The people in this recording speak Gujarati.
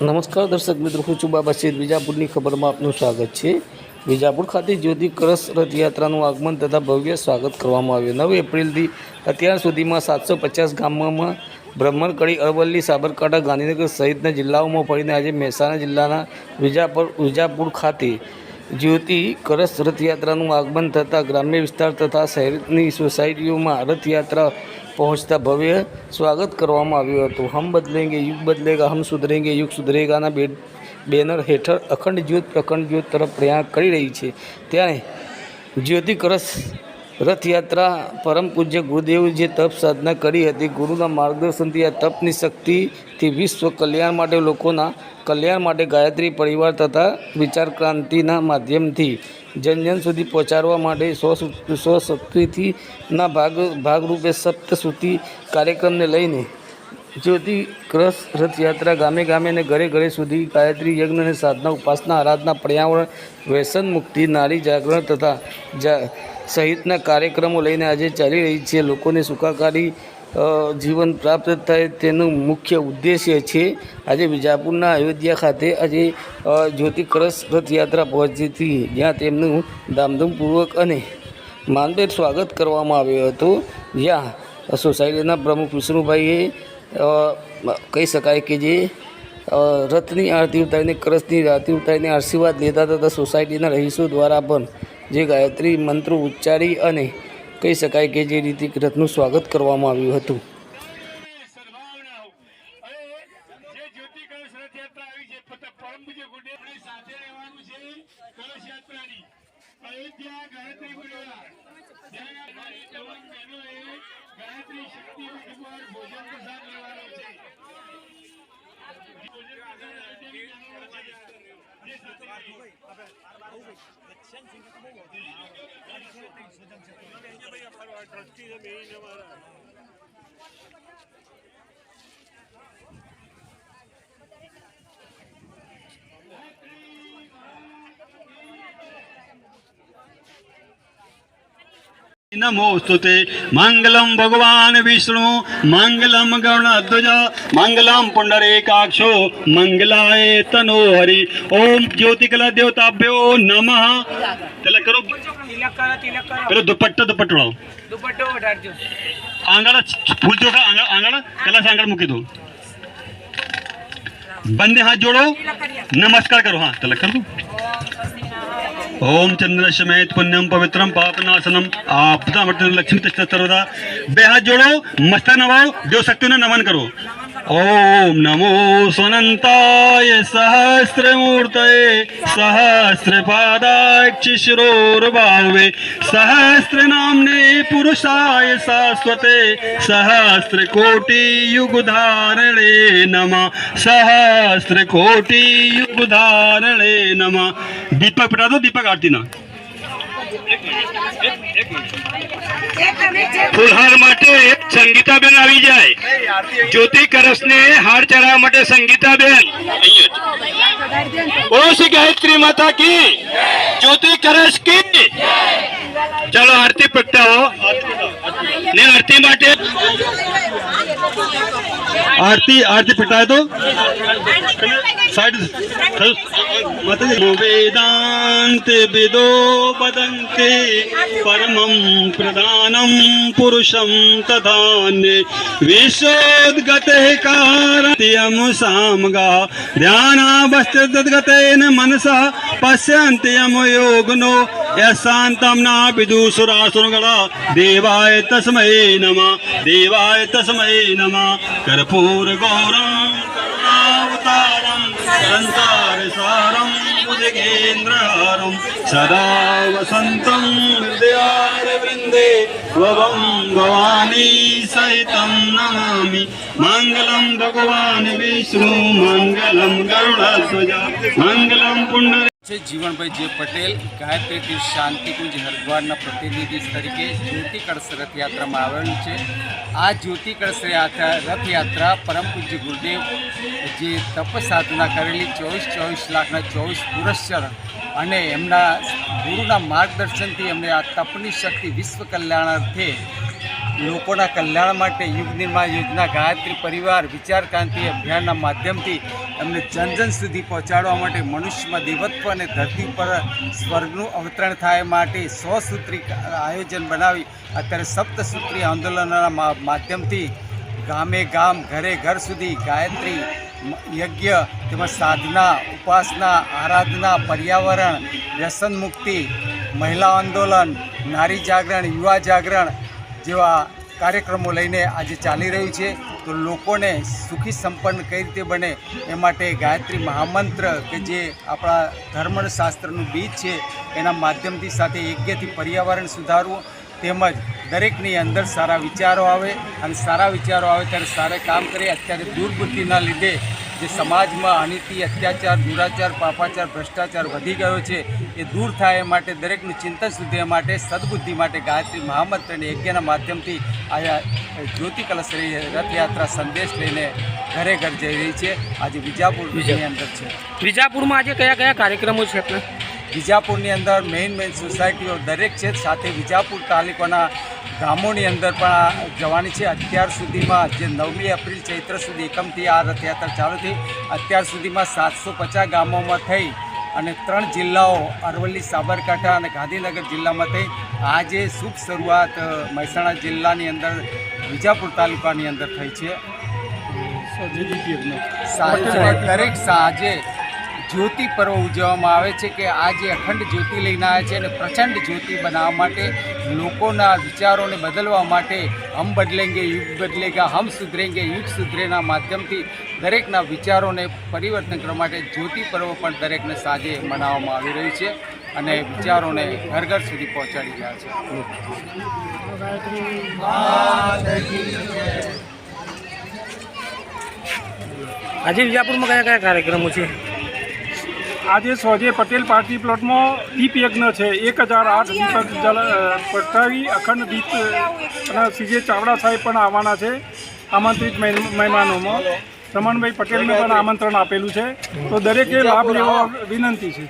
નમસ્કાર, દર્શક મિત્રો, હું છું બાબા શેઠ વિજાપુરની ખબરમાં આપનું સ્વાગત છે. વિજાપુર ખાતે જ્યોતિ કળશ રથયાત્રાનું આગમન તથા ભવ્ય સ્વાગત કરવામાં આવ્યું. નવ એપ્રિલથી અત્યાર સુધીમાં સાતસો પચાસ ગામોમાં બ્રહ્મણકડી અરવલ્લી, સાબરકાંઠા, ગાંધીનગર સહિતના જિલ્લાઓમાં ફરીને આજે મહેસાણા જિલ્લાના વિજાપુર વિજાપુર ખાતે જ્યોતિ કળશ રથયાત્રાનું આગમન થતાં ગ્રામ્ય વિસ્તાર તથા શહેરની સોસાયટીઓમાં રથયાત્રા પહોંચતા ભવ્ય સ્વાગત કરવામાં આવ્યું હતું. હમ બદલેંગે, યુગ બદલેગા, હમ સુધરેંગે, યુગ સુધરેગાના બે બેનર હેઠળ અખંડ જ્યોત, પ્રખંડ જ્યોત તરફ પ્રયાણ કરી રહી છે. ત્યારે જ્યોતિ કળશ રથયાત્રા પરમ પૂજ્ય ગુરુદેવ જે તપ સાધના કરી હતી. ગુરુના માર્ગદર્શનથી આ તપની શક્તિથી વિશ્વ કલ્યાણ માટે લોકોના કલ્યાણ માટે ગાયત્રી પરિવાર તથા વિચાર ક્રાંતિના માધ્યમથી જન જન સુધી પહોંચાડવા માટે સ્વશક્તિથીના ભાગ, ભાગરૂપે સપ્તશ્રુતિ કાર્યક્રમને લઈને જ્યોતિ ક્રસ રથયાત્રા ગામે ગામે અને ઘરે ઘરે સુધી ગાયત્રી યજ્ઞ અને સાધના, ઉપાસના, આરાધના, પર્યાવરણ, વ્યસન મુક્તિ, નારી જાગરણ તથા સહિતના કાર્યક્રમો લઈને આજે ચાલી રહી છે. લોકોને સુખાકારી જીવન પ્રાપ્ત થાય તેનું મુખ્ય ઉદ્દેશ્ય છે. આજે વિજાપુરના અયોધ્યા ખાતે આજે જ્યોતિ કળશ રથયાત્રા પહોંચી હતી. જ્યાં તેમનું ધામધૂમપૂર્વક અને માનભેર સ્વાગત કરવામાં આવ્યું હતું. જ્યાં સોસાયટીના પ્રમુખ વિષ્ણુભાઈએ કહી શકાય કે જે રથની આરતી ઉતારીને કળશની આરતી ઉતારીને આશીર્વાદ લેતા તથા સોસાયટીના રહીશો દ્વારા પણ જે ગાયત્રી મંત્રો ઉચ્ચારી અને કહી શકાય કે જે રીતે રથનું સ્વાગત કરવામાં આવ્યું હતું. ભોજન પ્રસાદ સાથે ટ્રસ્ટી મેઇન અમારા नमोस्तुते मङ्गलं भगवान् विष्णु मङ्गलं गणध्वज मङ्गलं पुण्डरेकाक्षो मङ्गलाय तनो हरि ओम ज्योतिकला देवताभ्यो नमः त्याला करो पहिलं दुपट्टा दुपट्ट उडाव आंगाला फूल चोखा आंगा आंगाला कला सांगाड मुकी दो बंदे हाथ जोड़ो नमस्कार करो हाँ तलक कर दो ओम चंद्र समेत पुण्यम पवित्रम पापनाशनम आपदा मटन लक्ष्मी सर्वदा बेहद जोड़ो मस्ता नवाओ देव शक्तियों ने नमन करो નવાઓ नमो सनन्ताय सहस्रमूर्तये કરો ઓમ નમો સ્વનંતાય સહસ્રમૂર્તય સહસ્રપાદાય શિરોર્ભાવે સહસ્ર નામને પુરુષાય શાશ્વતે સહસ્ર કોટિ યુગ ધારણે નમ સહસ્ર કોટિ દો ફુલહાર માટે સંગીતાબેન આવી જાય. જ્યોતિ કરસને હાર ચડાવવા માટે સંગીતાબેન. બોલો શ્રી ગાયત્રી માતા કી. જ્યોતિ કરસ કી. ચાલો આરતી પ્રગટાવો ને આરતી માટે આરતી આરતી પ્રગટાય તો સાઈડ. માતાજી વેદાંત વિદો વદંતે પરમં પ્રધાનમ પુરુષમ તથાન્ય વિશોદગતે કારત્યમ સામગા ધ્યાનાવસ્થિતગતેન મનસા પશ્યન્ત્યમ યોગનો યશાંતમ ના વિદુસુરાસુરગણા દેવાય તસ્મૈ નમઃ દેવાય તસ્મૈ નમઃ કર્પૂર ગૌરમ કરુણાવતારમ సంసారసారం ముదిగేంద్రహారం సదా వసంతం హృదయారవిందే వవం భవానీ సహితం నమామి మంగళం భగవాన్ విష్ణు మంగళం గరుడధ్వజ మంగళం పుండరి છે જીવનભાઈ જે પટેલ ગાયત્રી શાંતિકુંજ હરિદ્વારના પ્રતિનિધિ તરીકે જ્યોતિ કળશ રથયાત્રામાં આવેલું છે. આ જ્યોતિ કળશ રથયાત્રા પરમ પૂજ્ય ગુરુદેવ જે તપ સાધના કરેલી ચોવીસ ચોવીસ લાખના ચોવીસ પુરસ્કાર અને એમના ગુરુના માર્ગદર્શનથી એમને આ તપની શક્તિ વિશ્વ કલ્યાણાર્થે લોકોના કલ્યાણ માટે યુગ નિર્માણ યોજના, ગાયત્રી પરિવાર, વિચાર ક્રાંતિ અભિયાનના માધ્યમથી એમને જન જન સુધી પહોંચાડવા માટે મનુષ્યમાં દેવત્વ અને ધરતી પર સ્વર્ગનું અવતરણ થાય માટે સૂત્રી આયોજન બનાવી અત્યારે સપ્તસૂત્રી આંદોલનના માધ્યમથી ગામે ગામ, ઘરે ઘર સુધી ગાયત્રી યજ્ઞ તેમજ સાધના, ઉપાસના, આરાધના, પર્યાવરણ, વ્યસન મુક્તિ, મહિલા આંદોલન, નારી જાગરણ, યુવા જાગરણ જેવા કાર્યક્રમો લઈને આજે ચાલી રહ્યું છે. તો લોકોને સુખી સંપન્ન કઈ રીતે બને એ માટે ગાયત્રી મહામંત્ર કે જે આપણા ધર્મશાસ્ત્રનું બીજ છે, એના માધ્યમથી સાથે યજ્ઞથી પર્યાવરણ સુધારવું તેમજ દરેકની અંદર સારા વિચારો આવે અને સારા વિચારો આવે ત્યારે સારા કામ કરે, અત્યારે દુર્બુદ્ધિના લીધે જે સમાજમાં અનીતિ અત્યાચાર દુરાચાર પાપાચાર ભ્રષ્ટાચાર વધી ગયો છે એ દૂર થાય એ માટે દરેકનું ચિંતન સુધી માટે સદબુદ્ધિ માટે ગાયત્રી મહામંત્ર અને યજ્ઞના માધ્યમથી આ જ્યોતિ કલશ રથયાત્રા સંદેશ લઈને ઘરે ઘર જઈ રહી છે. આજે વિજાપુરની અંદર છે. વિજાપુરમાં આજે કયા કયા કાર્યક્રમો છે આપણા? વિજાપુરની અંદર મેઇન મેઇન સોસાયટીઓ દરેક છે. સાથે વિજાપુર તાલુકાના ગામોની અંદર પણ આ જવાની છે. અત્યાર સુધીમાં જે નવમી એપ્રિલ ચૈત્ર સુધી એકમથી આ રથયાત્રા ચાલુ થઈ. અત્યાર સુધીમાં સાતસો પચાસ ગામોમાં થઈ અને ત્રણ જિલ્લાઓ અરવલ્લી સાબરકાંઠા અને ગાંધીનગર જિલ્લામાં થઈ. આજે શુભ શરૂઆત મહેસાણા જિલ્લાની અંદર વિજાપુર તાલુકાની અંદર થઈ છે. દરેક સાંજે જ્યોતિ પર્વ ઉજવવામાં આવે છે કે આજે અખંડ જ્યોતિ લઈને આવ્યા છે અને પ્રચંડ જ્યોતિ બનાવવા માટે, લોકોના વિચારોને બદલવા માટે હમ બદલેંગે, યુગ બદલેગા, હમ સુધરેંગે, યુગ સુધરેના માધ્યમથી દરેકના વિચારોને પરિવર્તન કરવા માટે જ્યોતિ પર્વ પણ દરેકને સાંજે મનાવવામાં આવી રહ્યું છે અને વિચારોને ઘર ઘર સુધી પહોંચાડી રહ્યા છે. આજે વિજાપુરમાં કયા કયા કાર્યક્રમો છે? આજે સોજે પટેલ પાર્ટી પ્લોટમાં દીપ યજ્ઞ છે. એક હજાર આઠ દીપક જલ પ્રગટાવી અખંડ દીપ અને સીજે ચાવડા સાહેબ પણ આવવાના છે આમંત્રિત મહેમ- મહેમાનોમાં. રમણભાઈ પટેલને પણ આમંત્રણ આપેલું છે. તો દરેકે લાભ લેવા વિનંતી છે.